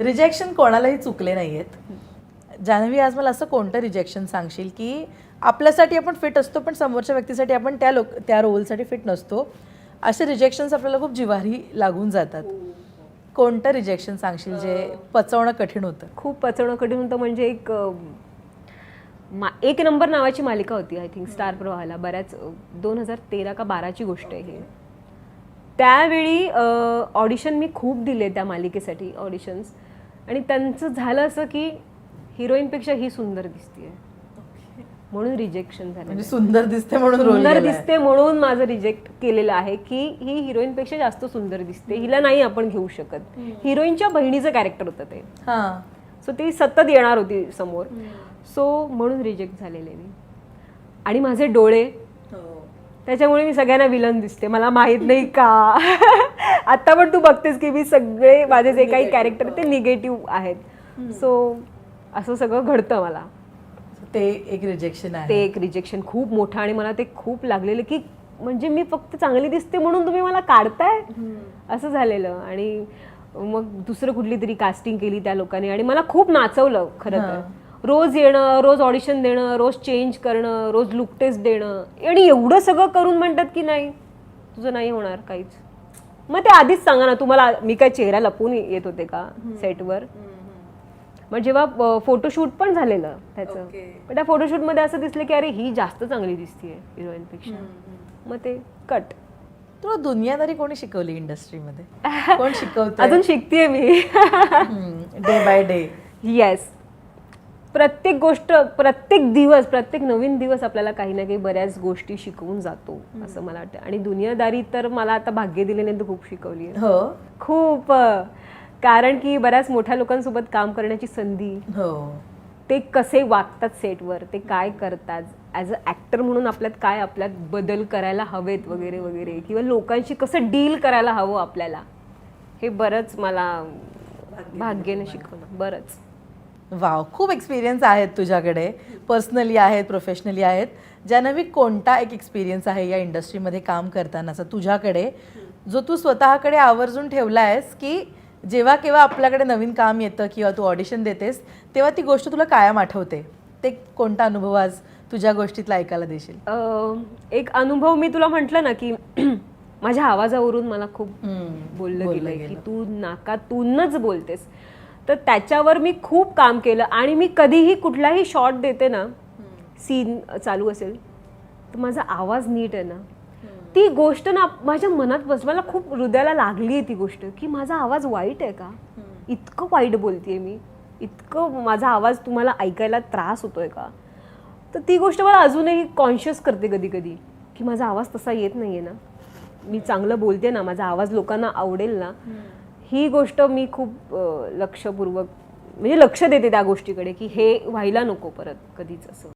Rejection कोणालाही चुकले नाही आहेत जान्हवी आज मला असं कोणतं रिजेक्शन सांगशील की आपल्यासाठी आपण फिट असतो पण समोरच्या व्यक्तीसाठी आपण त्या लोक त्या रोलसाठी फिट नसतो? असे रिजेक्शन्स आपल्याला खूप जिवारी लागून जातात. कोणतं रिजेक्शन सांगशील जे पचवणं कठीण होतं? खूप पचवणं कठीण होतं म्हणजे एक मा एक नंबर नावाची मालिका होती आय थिंक स्टार प्रवाहाला बऱ्याच दोन हजार तेरा का बाराची गोष्ट आहे ही. त्यावेळी ऑडिशन मी खूप दिले त्या मालिकेसाठी ऑडिशन्स आणि त्यांचं झालं असं की हिरोईनपेक्षा ही सुंदर दिसतीये. म्हणून रिजेक्शन झालं म्हणजे सुंदर दिसते म्हणून रोल सुंदर दिसते म्हणून माझं रिजेक्ट केलेलं आहे की ही हिरोईनपेक्षा जास्त सुंदर दिसते. हिला नाही आपण घेऊ शकत. हिरोईनच्या बहिणीचं कॅरेक्टर होतं ते. हां. सो ती सतत येणार होती समोर. सो म्हणून रिजेक्ट झालेले मी. आणि माझे डोळे त्याच्यामुळे मी सगळ्यांना विलन दिसते. मला माहीत नाही का? आता पण तू बघतेस की मी सगळे माझे जे काही कॅरेक्टर ते निगेटिव्ह आहेत. सो असं सगळं घडतं मला. ते एक रिजेक्शन आहे. ते एक रिजेक्शन खूप मोठं आणि मला ते खूप लागलेलं की म्हणजे मी फक्त चांगली दिसते म्हणून तुम्ही मला काढताय? असं झालेलं. आणि मग दुसरं कुठली तरी कास्टिंग केली त्या लोकांनी आणि मला खूप नाचवलं खरं तर. रोज येणं रोज ऑडिशन देणं रोज चेंज करणं रोज लुक टेस्ट देणं. आणि एवढं सगळं करून म्हणतात की नाही तुझं नाही होणार काहीच. मग ते आधीच सांगा ना तुम्हाला मी काय चेहरा लपून येत होते का सेटवर मग जेव्हा फोटोशूट पण झालेलं त्याचं. पण त्या फोटोशूटमध्ये असं दिसलं की अरे ही जास्त चांगली दिसतीये हिरोईनपेक्षा. मग ते कट तुला दुनियादारी कोणी शिकवली इंडस्ट्रीमध्ये कोण शिकवत अजून शिकतेय मी. डे बाय डे येस प्रत्येक गोष्ट प्रत्येक दिवस प्रत्येक नवीन दिवस आपल्याला काही ना काही बऱ्याच गोष्टी शिकवून जातो असं मला वाटतं. आणि दुनियादारी तर मला आता भाग्य दिलेने तर खूप शिकवली आहे. हो. खूप कारण की बऱ्याच मोठ्या लोकांसोबत काम करण्याची संधी हो. ते कसे वागतात सेटवर ते काय करतात ॲज अ ॲक्टर म्हणून आपल्यात काय आपल्यात बदल करायला हवेत वगैरे वगैरे किंवा लोकांशी कसं डील करायला हवं आपल्याला हे बरंच मला भाग्याने शिकवलं. बरंच. वाव खूप एक्सपिरियन्स आहेत तुझ्याकडे. पर्सनली आहेत प्रोफेशनली आहेत. ज्यानं कोणता एक एक्सपिरियन्स आहे या इंडस्ट्रीमध्ये काम करतानाचा तुझ्याकडे जो तू स्वतःकडे आवर्जून ठेवला आहेस की जेव्हा केव्हा आपल्याकडे नवीन काम येतं किंवा तू ऑडिशन देतेस तेव्हा ती गोष्ट तुला कायम आठवते. ते कोणता अनुभव आज तुझ्या गोष्टीतला ऐकायला देशील? एक अनुभव मी तुला म्हटलं ना की माझ्या आवाजावरून मला खूप बोललं गेलंय की गेलं. तू नाकातूनच बोलतेस. तर त्याच्यावर मी खूप काम केलं आणि मी कधीही कुठलाही शॉट देते ना सीन चालू असेल तर माझा आवाज नीट आहे ना. ती गोष्ट ना माझ्या मनात बस मला खूप हृदयाला लागली आहे ती गोष्ट की माझा आवाज वाईट आहे का? इतकं वाईट बोलतेय मी. इतकं माझा आवाज तुम्हाला ऐकायला त्रास होतोय का? तर ती गोष्ट मला अजूनही कॉन्शियस करते कधी कधी की माझा आवाज तसा येत नाही आहे ना. मी चांगलं बोलते ना माझा आवाज लोकांना आवडेल ना. ही गोष्ट मी खूप लक्षपूर्वक म्हणजे लक्ष देते त्या गोष्टीकडे की हे व्हायला नको परत कधीच असं.